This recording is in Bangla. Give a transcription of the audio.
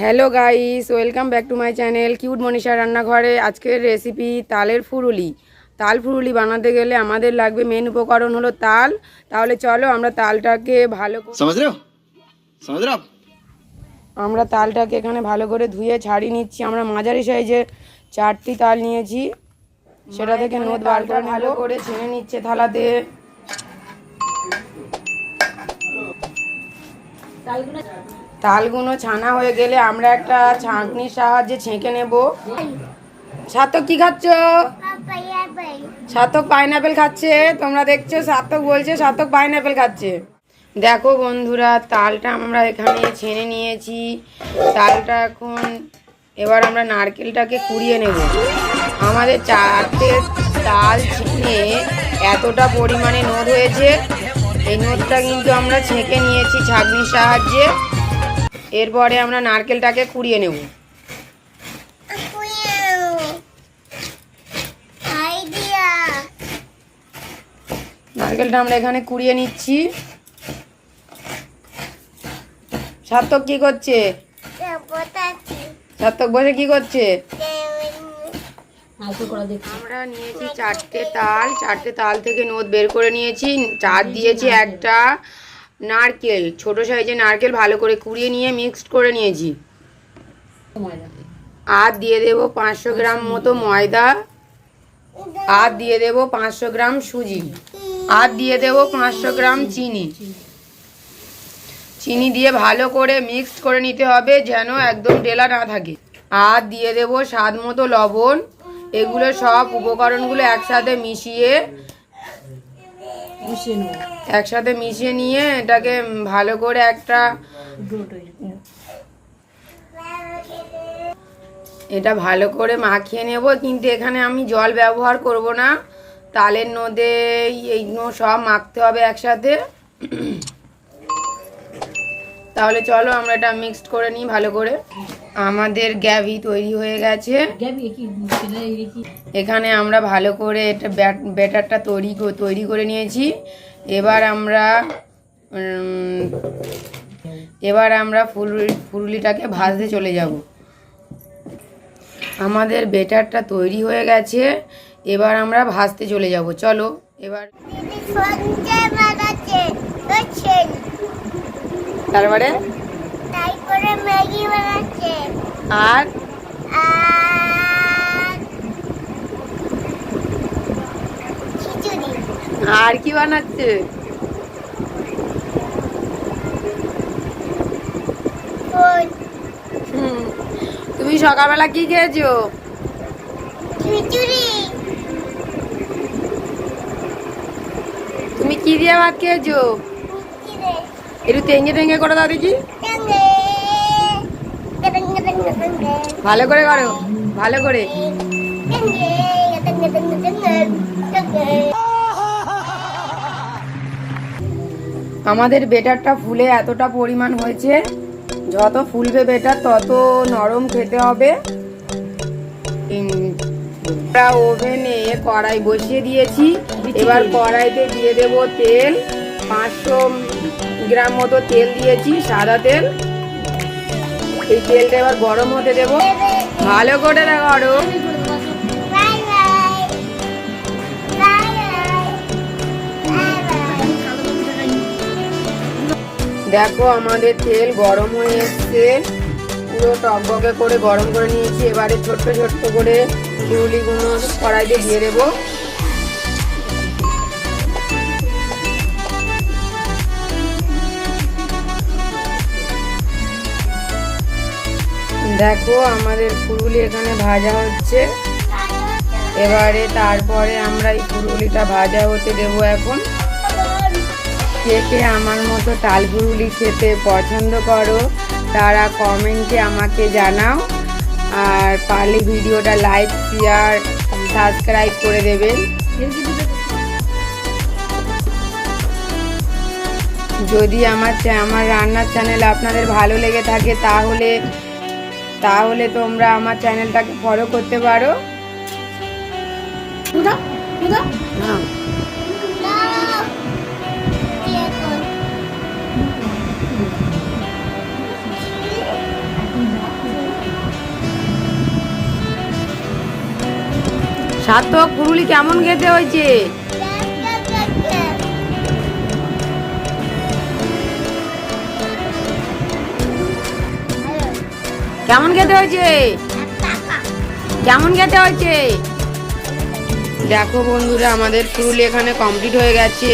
Hello guys welcome back to my channel cute Manisha রান্নাঘরে আজকের রেসিপি তালের ফুরুলি। তাল ফুরুলি বানাতে গেলে আমাদের লাগবে মেন উপকরণ হলো তাল। তাহলে চলো আমরা তালটাকে ভালো আমরা তালটাকে এখানে ভালো করে ধুয়ে ছাড়ি নিচ্ছি। আমরা মাঝারি সাইজে চারটি তাল নিয়েছি। সেটা থেকে নোদ বার করে ভালো করে ছেড়ে নিচ্ছে থালাতে। তালগুলো ছানা হয়ে গেলে আমরা একটা ছাঁকনির সাহায্যে ছেঁকে নেব। সাতক কি খাচ্ছ? সাতক পাইনাপেল খাচ্ছে। তোমরা দেখছ, সাতক বলছে সাতক পাইনাপেল খাচ্ছে। দেখো বন্ধুরা, তালটা আমরা এখানে ছেনে নিয়েছি। তালটা এখন এবার আমরা নারকেলটাকে কুড়িয়ে নেব। আমাদের চারটে তাল ছেনে এতটা পরিমাণে নোদ হয়েছে। এই নোদটা কিন্তু আমরা ছেঁকে নিয়েছি ছাঁকনির সাহায্যে। এরপরে আমরা নারকেলটাকে কুড়িয়ে নেব। নারকেলটা আমরা এখানে কুড়িয়ে নিচ্ছি। সার্থক কি করছে? সার্থক বসে কি করছে? আমরা নিয়েছি চারটে তাল। চারটে তাল থেকে নোদ বের করে নিয়েছি। চার দিয়েছি একটা। নারকেল, ছোট সাইজে নারকেল ভালো করে কুড়িয়ে নিয়ে মিক্সড করে নিয়েছি। আর দিয়ে দেব পাঁচশো গ্রাম মতো ময়দা। আর দিয়ে দেব পাঁচশো গ্রাম সুজি। আর দিয়ে দেব পাঁচশো গ্রাম চিনি। চিনি দিয়ে ভালো করে মিক্সড করে নিতে হবে যেন একদম ডেলা না থাকে। আর দিয়ে দেব স্বাদ মতো লবণ। এগুলো সব উপকরণগুলো একসাথে মিশিয়ে একসাথে মিশিয়ে নিয়ে এটাকে ভালো করে একটা এটা ভালো করে মাখিয়ে নেব কিন্তু এখানে আমি জল ব্যবহার করব না। তালের নদে এইগুলো সব মাখতে হবে একসাথে। তাহলে চলো আমরা এটা মিক্সড করে নিই ভালো করে। আমাদের গ্যাভি তৈরি হয়ে গেছে। এখানে আমরা ভালো করে এটা ব্যাট- ব্যাটারটা তৈরি ক- তৈরি করে নিয়েছি। এবার আমরা এবার আমরা ফুল ফুলুলিটাকে ভাজতে চলে যাব। আমাদের বেটারটা তৈরি হয়ে গেছে। এবার আমরা ভাজতে চলে যাব। চলো এবার তারপরে? তারপরে ম্যাগি বানাচ্ছে। আর? আর কি বানাচ্ছে? তুমি সকালবেলা কি খেয়েছো? খিচুড়ি। তুমি কি দিয়ে ভাত খেয়েছো? একটু তেঙ্গে তেঙ্গে করে দাও দেখি ভালো করে করো ভালো করে। আমাদের বেটারটা ফুলে এতটা পরিমাণ হয়েছে যত ফুলবে বেটার তত নরম খেতে হবে। ওভেনে কড়াই বসিয়ে দিয়েছি এবার কড়াইতে দিয়ে দেব তেল। পাঁচশো গ্রাম মতো তেল দিয়েছি, সাদা তেল। এই তেলটা এবার গরম হতে দেব। ভালো করে বাই দেখো আমাদের তেল গরম হয়ে এসছে। পুরো টকবকে করে গরম করে নিয়েছি। এবারে ছোট্ট ছোট্ট করে ফুলুলিগুলো কড়াইতে দিয়ে দেবো। দেখো আমাদের ফুলুলি এখানে ভাজা হচ্ছে। এবারে তারপরে আমরা এই ফুলুলিটা ভাজা হতে দেবো এখন। কে কে আমার মতো তালপুরুলি খেতে পছন্দ করো, তারা কমেন্টে আমাকে জানাও। আর পারলে ভিডিওটা লাইক শেয়ার সাবস্ক্রাইব করে দেবেন। যদি আমার আমার রান্নার চ্যানেল আপনাদের ভালো লেগে থাকে, তাহলে তাহলে তোমরা আমার চ্যানেলটাকে ফলো করতে পারো। সাতক পুরুলি কেমন খেতে হয়েছে? কেমন খেতে হয়েছে? কেমন খেতে হয়েছে? দেখো বন্ধুরা আমাদের ফুল এখানে কমপ্লিট হয়ে গেছে।